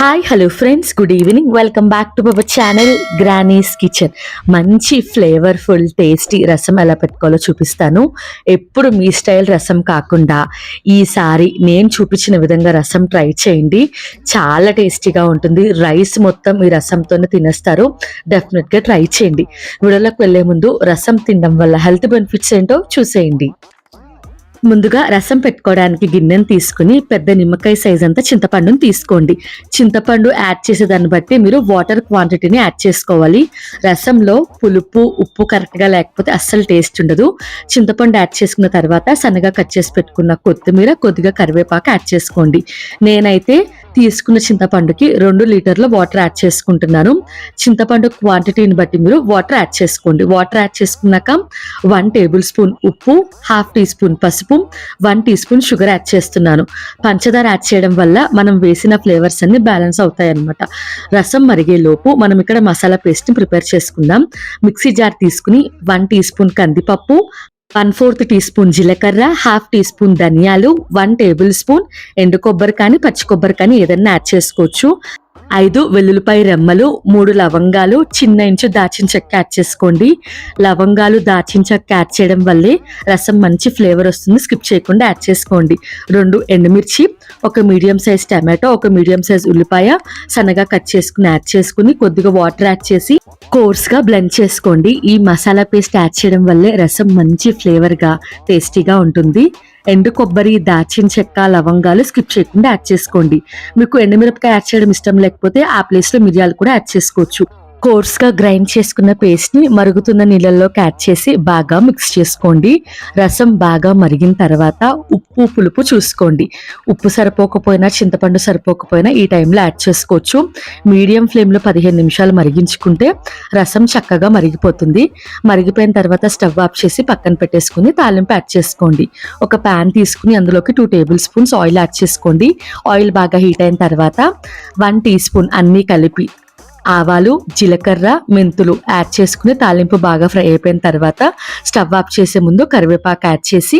Hi hello friends good evening welcome back to our channel Granny's Kitchen మంచి flavourful tasty rasam ఎలా పెట్టుకోవాలో చూపిస్తాను. ఎప్పుడు మీ style రసం కాకుండా ఈసారి నేను చూపించిన విధంగా రసం ట్రై చేయండి. చాలా టేస్టీగా ఉంటుంది. రైస్ మొత్తం ఈ రసంతోనే తినేస్తారు. డెఫినెట్గా ట్రై చేయండి. వీడియోలోకి వెళ్ళే ముందు రసం తినడం వల్ల హెల్త్ బెనిఫిట్స్ ఏంటో చూసేయండి. ముందుగా రసం పెట్టుకోవడానికి గిన్నెను తీసుకుని పెద్ద నిమ్మకాయ సైజ్ అంతా చింతపండుని తీసుకోండి. చింతపండు యాడ్ చేసే దాన్ని బట్టి మీరు వాటర్ క్వాంటిటీని యాడ్ చేసుకోవాలి. రసంలో పులుపు ఉప్పు కరెక్ట్గా లేకపోతే అస్సలు టేస్ట్ ఉండదు. చింతపండు యాడ్ చేసుకున్న తర్వాత సన్నగా కట్ చేసి పెట్టుకున్న కొత్తిమీర కొద్దిగా కరివేపాకు యాడ్ చేసుకోండి. నేనైతే తీసుకున్న చింతపండుకి రెండు లీటర్ల వాటర్ యాడ్ చేసుకుంటున్నాను. చింతపండు క్వాంటిటీని బట్టి మీరు వాటర్ యాడ్ చేసుకోండి. వాటర్ యాడ్ చేసుకున్నాక వన్ టేబుల్ స్పూన్ ఉప్పు హాఫ్ టీ స్పూన్ పసుపు one teaspoon sugar add చేస్తున్నాను. పంచదార యాడ్ చేయడం వల్ల మనం వేసిన ఫ్లేవర్స్ అన్ని బ్యాలెన్స్ అవుతాయి అనమాట రసం మరిగే లోపు మనం ఇక్కడ మసాలా పేస్ట్ని ప్రిపేర్ చేసుకుందాం. మిక్సీ జార్ తీసుకుని వన్ టీ స్పూన్ కందిపప్పు వన్ ఫోర్త్ టీ స్పూన్ జీలకర్ర హాఫ్ టీ స్పూన్ ధనియాలు వన్ టేబుల్ స్పూన్ ఎండు కొబ్బరి కానీ పచ్చి కొబ్బరి కానీ ఏదైనా యాడ్ చేసుకోవచ్చు. ఐదు వెల్లుల్లిపాయ రెమ్మలు మూడు లవంగాలు చిన్న ఇంచు దాచిన చెక్క యాడ్ చేసుకోండి. లవంగాలు దాచిన చెక్క యాడ్ చేయడం వల్లే రసం మంచి ఫ్లేవర్ వస్తుంది. స్కిప్ చేయకుండా యాడ్ చేసుకోండి. రెండు ఎండుమిర్చి ఒక మీడియం సైజ్ టమాటో ఒక మీడియం సైజ్ ఉల్లిపాయ సన్నగా కట్ చేసుకుని యాడ్ చేసుకుని కొద్దిగా వాటర్ యాడ్ చేసి కోర్స్గా బ్లెండ్ చేసుకోండి. ఈ మసాలా పేస్ట్ యాడ్ చేయడం వల్లే రసం మంచి ఫ్లేవర్గా టేస్టీగా ఉంటుంది. ఎండు కొబ్బరి దాచిన చెక్క లవంగాలు స్కిప్ చేయకుండా యాడ్ చేసుకోండి. మీకు ఎండుమిరపకాయ యాడ్ చేయడం ఇష్టం లేకపోతే ఆ ప్లేస్లో మిరియాలు కూడా యాడ్ చేసుకోవచ్చు. కోర్స్గా గ్రైండ్ చేసుకున్న పేస్ట్ని మరుగుతున్న నీళ్ళల్లోకి యాడ్ చేసి బాగా మిక్స్ చేసుకోండి. రసం బాగా మరిగిన తర్వాత ఉప్పు పులుపు చూసుకోండి. ఉప్పు సరిపోకపోయినా చింతపండు సరిపోకపోయినా ఈ టైంలో యాడ్ చేసుకోవచ్చు. మీడియం ఫ్లేమ్లో పదిహేను నిమిషాలు మరిగించుకుంటే రసం చక్కగా మరిగిపోతుంది. మరిగిపోయిన తర్వాత స్టవ్ ఆఫ్ చేసి పక్కన పెట్టేసుకుని తాలింపు యాడ్ చేసుకోండి. ఒక ప్యాన్ తీసుకుని అందులోకి two tablespoons oil add చేసుకోండి. ఆయిల్ బాగా హీట్ అయిన తర్వాత వన్ టీ స్పూన్ అన్నీ కలిపి ఆవాలు జీలకర్ర మెంతులు యాడ్ చేసుకుని తాలింపు బాగా ఫ్రై అయిపోయిన తర్వాత స్టవ్ ఆఫ్ చేసే ముందు కరివేపాకు యాడ్ చేసి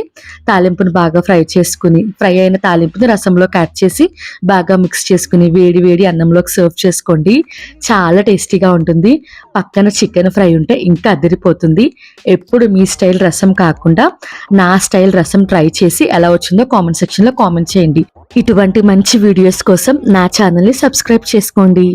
తాలింపును బాగా ఫ్రై చేసుకుని ఫ్రై అయిన తాలింపుని రసంలోకి యాడ్ చేసి బాగా మిక్స్ చేసుకుని వేడి వేడి అన్నంలోకి సర్వ్ చేసుకోండి. చాలా టేస్టీగా ఉంటుంది. పక్కన చికెన్ ఫ్రై ఉంటే ఇంకా అదిరిపోతుంది. ఎప్పుడు మీ స్టైల్ రసం కాకుండా నా స్టైల్ రసం ట్రై చేసి ఎలా వచ్చిందో కామెంట్ సెక్షన్లో కామెంట్ చేయండి. ఇటువంటి మంచి వీడియోస్ కోసం నా ఛానల్ని సబ్స్క్రైబ్ చేసుకోండి.